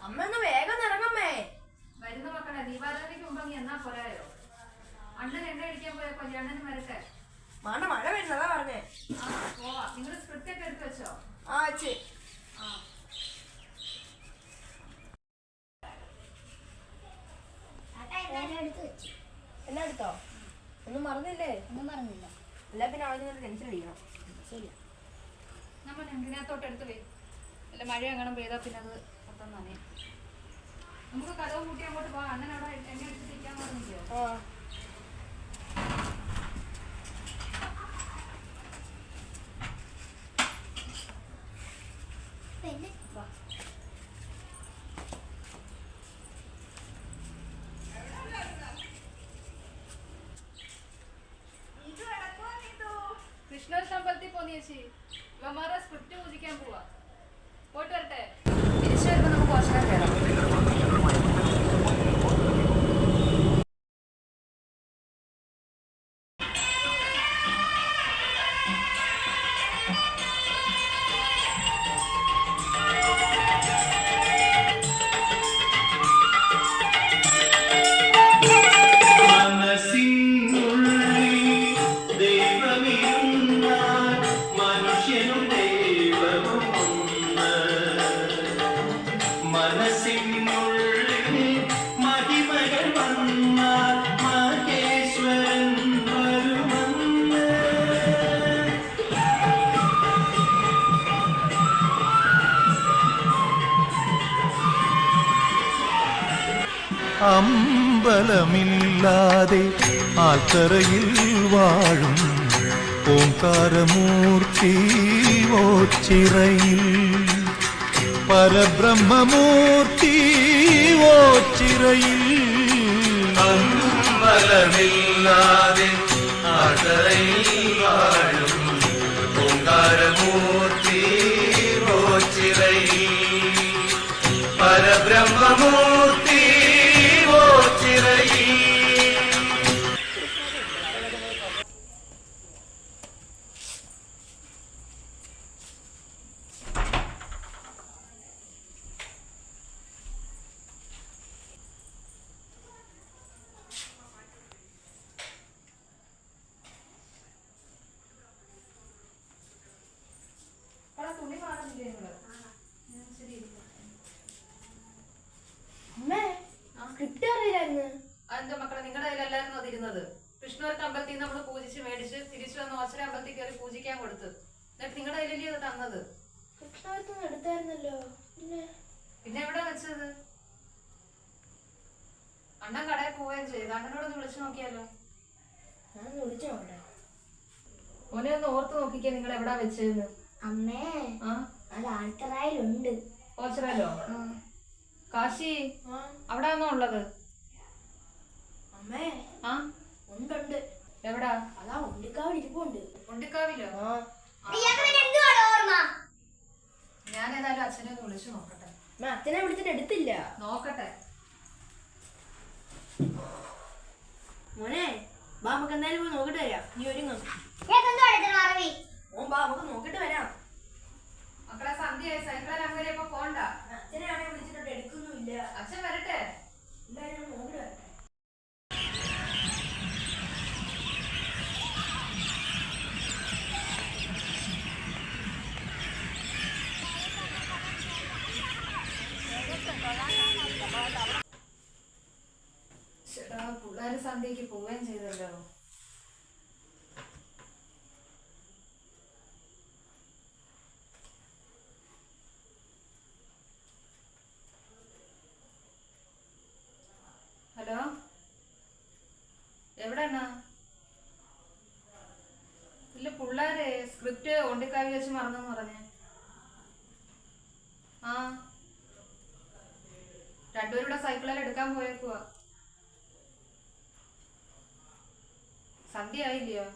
അമ്മ ഒന്ന് വേഗം ഇറങ്ങമ്മേ വരുന്ന മക്കളെ ദീപാരാധനയ്ക്ക് മുമ്പ് എന്നാ പോരായോ? അണ്ണൻ എണ്ണ അടിക്കാൻ പോയ അണ്ണന് വരട്ടെ. മണ മഴ വരുന്നതാ പറഞ്ഞേ. ആ പോവാ. നിങ്ങൾ സ്ക്രിപ്റ്റ് ഒക്കെ എടുത്ത് വെച്ചോ? ആ ചേ ആ. എന്നാ എടുത്തോ ഒന്നും മറന്നില്ലേ? ഒന്നും മറന്നില്ല. അല്ല പിന്നെ അവിടെ നിന്ന് ടെൻഷൻ അടിക്കണം. ശരി നമ്മൾ എന്തിനകത്തോട്ട് എടുത്ത് പോയി അല്ല മഴ അങ്ങനെ പെയ്താൽ പിന്നെ അത് മൊത്തം നനയും നമുക്ക് കഥവ് കൂട്ടി അങ്ങോട്ട് പോവാം അണ്ണൻ അവിടെ എണ്ണ എടുത്ത് തിരിക്കാൻ പറഞ്ഞില്ലയോ കൃഷ്ണ പിന്നെ? കൃഷ്ണോഷ് അമ്പലത്തിൽ പോന്നി ചേച്ചി. ഇവന്മാരെ സ്ക്രിപ്റ്റ് പൂജിക്കാൻ പോവാ. പോയിട്ട് വരട്ടെ? Ну, может, как это? അമ്പലമില്ലാതെ ആൽത്തറയിൽ വാഴും ഓംകാരമൂർത്തി ഓച്ചിറയിൽ. പരബ്രഹ്മമൂർത്തി ഓച്ചിറയിൽ. അമ്പലമില്ലാതെ ആൽത്തറയിൽ വാഴും ഓങ്കാരമൂർത്തി ഓച്ചിറയിൽ. പരബ്രഹ്മമൂർത്തി മക്കളെ നിങ്ങളുടെ കയ്യിലല്ലായിരുന്നു അതിരുന്നത് കൃഷ്ണവർക്ക് അമ്പലത്തിൽ നിന്ന് നമ്മൾ പൂജിച്ച് മേടിച്ച് തിരിച്ചു വന്ന് ഓച്ചര അമ്പലത്തിൽ കയറി പൂജിക്കാൻ കൊടുത്ത്. എന്നിട്ട് നിങ്ങളുടെ കയ്യിലല്ലേ അത് തന്നത്? എടുത്തായിരുന്നല്ലോ. പിന്നെ? പിന്നെ എവിടെ വെച്ചത്? അണ്ണൻ കടയിൽ പോവുകയും ചെയ്തു. അണ്ണനോടൊന്ന് വിളിച്ചു നോക്കിയാലോ? നോക്കട്ടെ. ഒന്ന് ഓർത്ത് നോക്കിക്കേ നിങ്ങൾ എവിടാ വെച്ചതെന്ന് അമ്മേ. ആ? അത് ആൾത്തറായിലുണ്ട് ഓച്ചറല്ലോ കാശി ആ. അവിടെ ആണോ ഉള്ളത്? അമ്മേ ആ. ഉണ്ടുണ്ട്. എവിടാ? അതാ ഉണ്ടിക്കാവിൽ ഇരിപ്പുണ്ട്. ഉണ്ടിക്കാവിലോ? ആ. ഓർമ്മ? ഞാൻ ഏതായാലും അച്ഛനെ ഒന്ന് വിളിച്ചു നോക്കട്ടെ. അച്ഛനെ വിളിച്ചിട്ട് എടുത്തില്ല. നോക്കട്ടെ. മോനെ ബാ നമുക്ക് എന്തായാലും പോയി നോക്കിട്ട് വരാം. നീ ഒരുങ്ങും. ഓൻ ബാ നമുക്ക് നോക്കിട്ട് വരാം. മക്കളെ സന്ധ്യയായി. സൈക്കിളിൽ അങ്ങനെ ഇപ്പൊ പോണ്ട അച്ഛനെ ആണെ വിളിച്ചിട്ട് എടുക്കുന്നുമില്ല. അച്ഛൻ വരട്ടെ. എന്തായാലും ഒന്ന് വരട്ടെ. പിള്ളേര് സന്ധ്യക്ക് പോവുകയും ചെയ്തല്ലോ. എവിടെന്നാ ഇല്ല പിള്ളേരെ സ്ക്രിപ്റ്റ് ഒണ്ടിക്കാവി വെച്ച് മറന്നെന്ന് പറഞ്ഞ. ആ. രണ്ടുപേരുടെ സൈക്കിളിൽ എടുക്കാൻ പോയേക്കുക സന്ധ്യ ആയില്ലയോ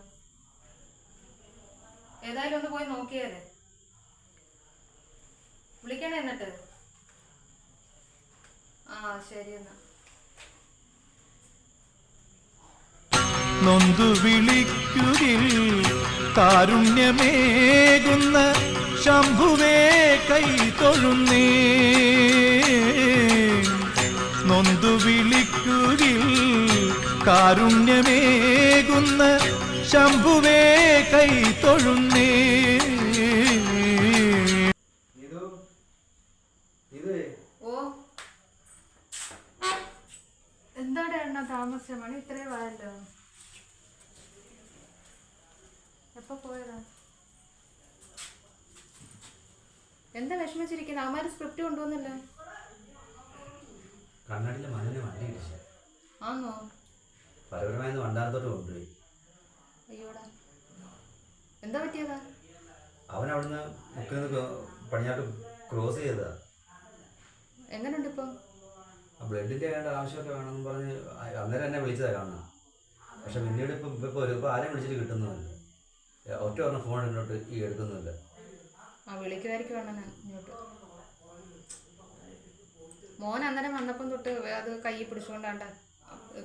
ഏതായാലും ഒന്ന് പോയി നോക്കിയാലേ വിളിക്കണേ എന്നിട്ട്. ആ ശരി എന്നാ. നൊന്തു വിളിക്കുകിൽ കാരുണ്യമേകുന്ന ശംഭുവേ കൈ തൊഴുന്നേ. നൊന്തു വിളിക്കുകിൽ കാരുണ്യമേകുന്ന ശംഭുവേ കൈ തൊഴുന്നേ. എന്താടെ എണ്ണ താമസിച്ച മണി? ഇത്രയും ആയല്ലോ എപ്പോ പോയതാ. എന്താ വിഷമിച്ചിരിക്കുന്നത് അവന്മാര് സ്ക്രിപ്റ്റ് കൊണ്ടുവന്നല്ലോ? കണ്ണാടിയിലെ മണ്ണിന് വണ്ടി ഇടിച്ചു. ആന്നോ? പരപരമായെന്ന് വണ്ടാനത്തോട്ട് കൊണ്ടുപോയി. അയ്യോടാ. എന്താ പറ്റിയതാ? അവൻ അവിടുന്ന് മുക്കിൽ നിന്ന് പടിഞ്ഞാട്ട് ക്രോസ് ചെയ്തതാ. എങ്ങനെയുണ്ട് ഇപ്പം ആ ബ്ലഡിന്റെ വേണ്ട ആവശ്യമൊക്കെ വേണമെന്ന് പറഞ്ഞ് അന്നേരം എന്നെ വിളിച്ചതാ കാണുന്നത്. പക്ഷെ പിന്നീട് ഇപ്പം ഇപ്പൊ ഒരു ആരെ ആരെയും വിളിച്ചിട്ട് കിട്ടുന്നുമില്ല ഏ, ഒറ്റ പറഞ്ഞ ഫോൺ എന്നോട്ട് ഈ എടുക്കുന്നില്ല ആ വിളിക്കുമായിരിക്കും അണ്ണന് ഇങ്ങോട്ട്. മോൻ അന്നേരം വന്നപ്പം തൊട്ട് അത് കൈ പിടിച്ചുകൊണ്ടാണ്ട്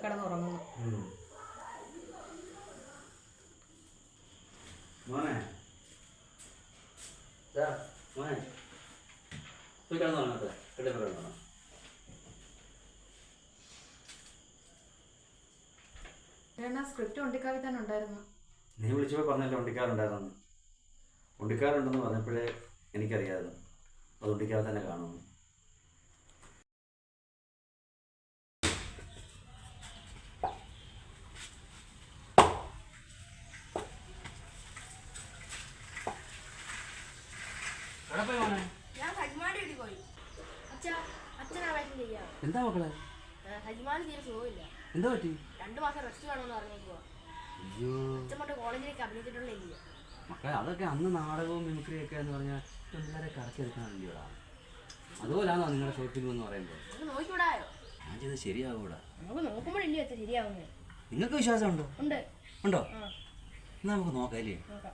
കിടന്നുറങ്ങുന്നു. മോനെ. ദാ, മോനെ. പോയി കിടന്ന് സ്ക്രിപ്റ്റ് ഒണ്ടിക്കാവി തന്നെ ഉണ്ടായിരുന്നു. നീ വിളിച്ചപ്പോൾ പറഞ്ഞല്ലോ ഉണ്ടിക്കാറുണ്ടായിരുന്നു? ഉണ്ടിക്കാറുണ്ടെന്ന് പറഞ്ഞപ്പോഴേ എനിക്കറിയാമായിരുന്നു അത് ഉണ്ടിക്കാതെ തന്നെ കാണുന്നു എന്താ മക്കളെ? ഹജ്മാന് തീരെ സുഖമില്ല എന്താ പറ്റി? രണ്ടു മാസം റെസ്റ്റ് വേണമെന്ന് പറഞ്ഞേക്കുവാ മക്കളെ അതൊക്കെ അന്ന് നാടകവും മിമിക്രിയും ഒക്കെ എന്ന് പറഞ്ഞാൽ പിള്ളേരെ കറക്കിയെടുക്കാനില്ലയോടാ അതുപോലാണോ നിങ്ങളുടെ ഷോർട്ട് ഫിലിം എന്ന് പറയുമ്പോൾ ഞാൻ ചെയ്ത് ശരിയാവുന്നത് നിങ്ങൾക്ക് വിശ്വാസമുണ്ടോ? ഉണ്ട്. എന്നാ നമുക്ക് നോക്കാം അല്ലേ? നോക്കാം.